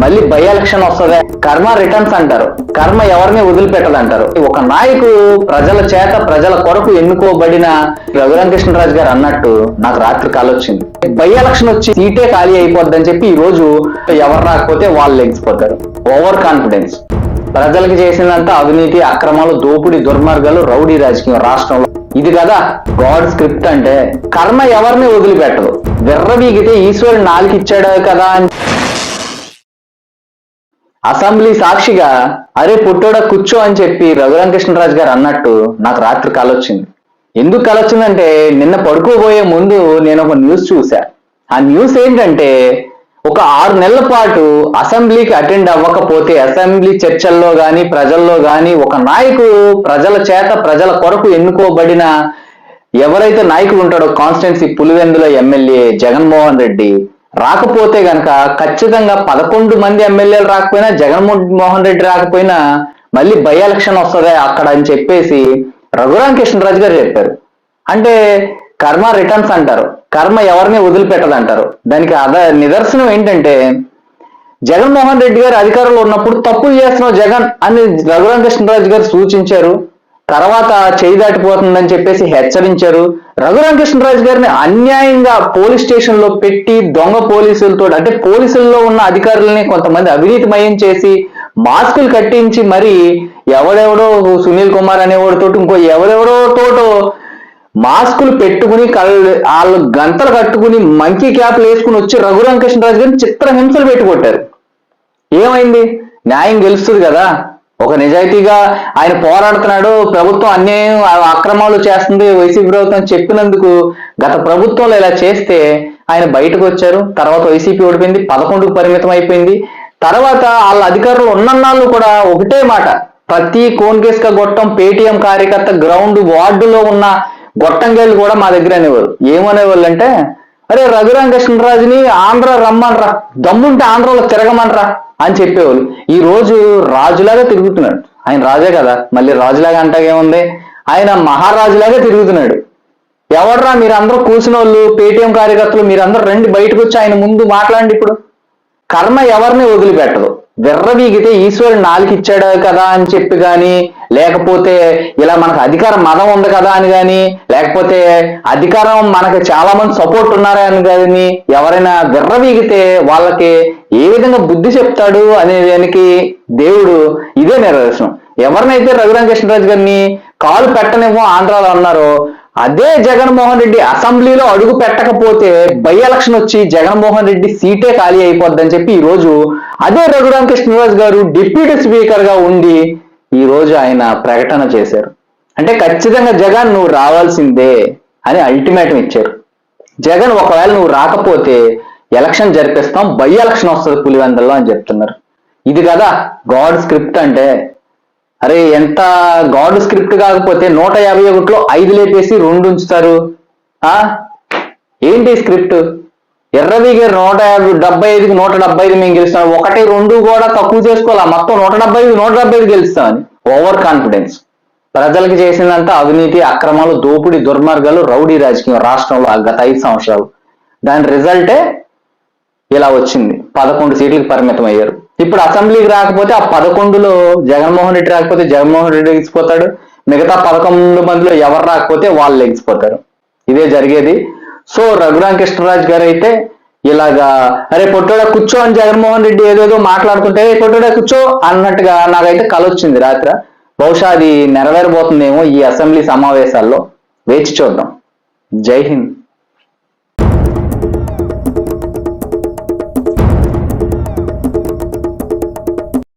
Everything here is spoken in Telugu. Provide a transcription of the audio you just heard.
మళ్ళీ బై ఎలక్షన్ వస్తుంది. కర్మ రిటర్న్స్ అంటారు. కర్మ ఎవరిని వదిలిపెట్టదంటారు. ఒక నాయకుడు ప్రజల చేత ప్రజల కొరకు ఎన్నుకోబడిన రఘురామకృష్ణరాజు గారు అన్నట్టు నాకు రాత్రి కాలొచ్చింది. బై ఎలక్షన్ వచ్చి సీటే ఖాళీ అయిపోద్దని చెప్పి ఈ రోజు ఎవరు రాకపోతే వాళ్ళు లెగిసిపోతారు. ఓవర్ కాన్ఫిడెన్స్ ప్రజలకు చేసినంత అవినీతి అక్రమాలు దోపిడీ దుర్మార్గాలు రౌడీ రాజకీయం రాష్ట్రంలో. ఇది కదా గాడ్ స్క్రిప్ట్ అంటే. కర్మ ఎవరిని వదిలిపెట్టదు. విర్రవీగితే ఈశ్వరుడు నాలుగు ఇచ్చాడు కదా అని అసెంబ్లీ సాక్షిగా అరే పుట్టోడ కూర్చో అని చెప్పి రఘురామకృష్ణరాజు గారు అన్నట్టు నాకు రాత్రి కలొచ్చింది. ఎందుకు కలొచ్చిందంటే నిన్న పడుకోబోయే ముందు నేను ఒక న్యూస్ చూశా. ఆ న్యూస్ ఏంటంటే ఒక ఆరు నెలల పాటు అసెంబ్లీకి అటెండ్ అవ్వకపోతే అసెంబ్లీ చర్చల్లో గాని ప్రజల్లో గాని ఒక నాయకుడు ప్రజల చేత ప్రజల కొరకు ఎన్నుకోబడిన ఎవరైతే నాయకుడు ఉంటాడో కాన్స్టిట్యున్సీ పులివెందుల ఎమ్మెల్యే జగన్మోహన్ రెడ్డి రాకపోతే గనక ఖచ్చితంగా పదకొండు మంది ఎమ్మెల్యేలు రాకపోయినా జగన్మోహన్ రెడ్డి రాకపోయినా మళ్ళీ బై ఎలక్షన్ వస్తుంది అక్కడ అని చెప్పేసి రఘురామ కృష్ణరాజు గారు చెప్పారు. అంటే కర్మ రిటర్న్స్ అంటారు. కర్మ ఎవరిని వదిలిపెట్టదు అంటారు దానికి అద నిదర్శనం ఏంటంటే జగన్మోహన్ రెడ్డి గారు అధికారంలో ఉన్నప్పుడు తప్పులు చేస్తున్నావు జగన్ అని రఘురామ కృష్ణరాజు గారు సూచించారు. తర్వాత చేయి దాటిపోతుందని చెప్పేసి హెచ్చరించారు. రఘురామ కృష్ణరాజు గారిని అన్యాయంగా పోలీస్ స్టేషన్లో పెట్టి దొంగ పోలీసులతో అంటే పోలీసుల్లో ఉన్న అధికారులని కొంతమంది అవినీతిమయం చేసి మాస్కులు కట్టించి మరి ఎవడెవడో సునీల్ కుమార్ అనేవాడితో ఇంకో ఎవరెవడో తోటో మాస్కులు పెట్టుకుని కళ్ళు వాళ్ళు గంతలు కట్టుకుని మంకీ క్యాప్లు వేసుకుని వచ్చి రఘురామ కృష్ణరాజు గారిని చిత్రహింసలు పెట్టి ఏమైంది? న్యాయం గెలుస్తుంది కదా. ఒక నిజాయితీగా ఆయన పోరాడుతున్నాడు ప్రభుత్వం అన్యాయం అక్రమాలు చేస్తుంది వైసీపీ ప్రభుత్వం చెప్పినందుకు గత ప్రభుత్వంలో ఇలా చేస్తే ఆయన బయటకు వచ్చారు తర్వాత వైసీపీ ఓడిపోయింది పదకొండుకు పరిమితం అయిపోయింది. తర్వాత వాళ్ళ అధికారులు ఉన్నన్నాళ్ళు కూడా ఒకటే మాట ప్రతి కోన్కేస్క గొట్టం పేటీఎం కార్యకర్త గ్రౌండ్ వార్డులో ఉన్న గొట్టంగాళ్ళు కూడా మా దగ్గర అనేవారు. ఏమనేవాళ్ళు అంటే అరే రఘురామ కృష్ణరాజుని ఆంధ్ర రమ్మనరా దమ్ముంటే ఆంధ్రలో తిరగమనరా అని చెప్పేవాళ్ళు. ఈ రోజు రాజులాగా తిరుగుతున్నాడు. ఆయన రాజే కదా. మళ్ళీ రాజులాగా అంటాగేముంది ఆయన మహారాజులాగా తిరుగుతున్నాడు. ఎవడరా మీరందరూ కూసిన వాళ్ళు పేటీఎం కార్యకర్తలు మీరందరూ రండి బయటకు వచ్చి ఆయన ముందు మాట్లాడండి ఇప్పుడు. కర్మ ఎవరిని వదిలిపెట్టదు. విర్రవీగితే ఈశ్వరుడు నాలుగు ఇచ్చాడు కదా అని చెప్పి కానీ లేకపోతే ఇలా మనకు అధికారం మదం ఉంది కదా అని కానీ లేకపోతే అధికారం మనకి చాలా మంది సపోర్ట్ ఉన్నారా అని కానీ ఎవరైనా విర్రవీగితే వాళ్ళకి ఏ విధంగా బుద్ధి చెప్తాడు అనే దానికి దేవుడు ఇదే నిర్దేశం. ఎవరినైతే రఘురామ కృష్ణరాజు గారిని కాలు పెట్టనివ్వం ఆంధ్రాలో అన్నారో అదే జగన్మోహన్ రెడ్డి అసెంబ్లీలో అడుగు పెట్టకపోతే బై ఎలక్షన్ వచ్చి జగన్మోహన్ రెడ్డి సీటే ఖాళీ అయిపోద్దని చెప్పి ఈ రోజు అదే రఘురామ కృష్ణరాజు గారు డిప్యూటీ స్పీకర్గా ఉండి ఈ రోజు ఆయన ప్రకటన చేశారు. అంటే ఖచ్చితంగా జగన్ నువ్వు రావాల్సిందే అని అల్టిమేటం ఇచ్చారు. జగన్ ఒకవేళ నువ్వు రాకపోతే ఎలక్షన్ జరిపిస్తాం బై ఎలక్షన్ వస్తుంది పులివెందల్లో అని చెప్తున్నారు. ఇది కదా గాడ్ స్క్రిప్ట్ అంటే అరే ఎంత గాడ్ స్క్రిప్ట్ కాకపోతే నూట యాభై ఒకటిలో ఐదు లేపేసి రెండు ఉంచుతారు. ఆ? ఏంటి స్క్రిప్ట్? ఎర్రవి నూట యాభై డెబ్బై ఐదుకి నూట డెబ్బై ఐదు మేము గెలుస్తాం. ఒకటి రెండు కూడా తక్కువ చేసుకోవాలా? మొత్తం నూట డెబ్బై ఐదు నూట డెబ్బై ఐదు గెలుస్తామని. ఓవర్ కాన్ఫిడెన్స్ ప్రజలకు చేసిందంతా అవినీతి అక్రమాలు దోపిడీ దుర్మార్గాలు రౌడీ రాజకీయం రాష్ట్రంలో ఆ గత ఐదు సంవత్సరాలు. దాని రిజల్టే ఇలా వచ్చింది. పదకొండు సీట్లకు పరిమితం అయ్యారు ఇప్పుడు అసెంబ్లీకి రాకపోతే ఆ పదకొండులో జగన్మోహన్ రెడ్డి రాకపోతే జగన్మోహన్ రెడ్డి ఎగిసిపోతాడు. మిగతా పదకొండు మందిలో ఎవరు రాకపోతే వాళ్ళు ఎగిసిపోతారు. ఇదే జరిగేది. సో రఘురామ కృష్ణరాజు గారు అయితే ఇలాగా అరే పొట్టోడా కూర్చో అని జగన్మోహన్ రెడ్డి ఏదేదో మాట్లాడుతుంటే "ఏ పొట్టోడా కూర్చో అన్నట్టుగా నాకైతే కల వచ్చింది రాత్రి. బహుశా అది నెరవేరబోతుందేమో ఈ అసెంబ్లీ సమావేశాల్లో. వేచి చూద్దాం. జై హింద్.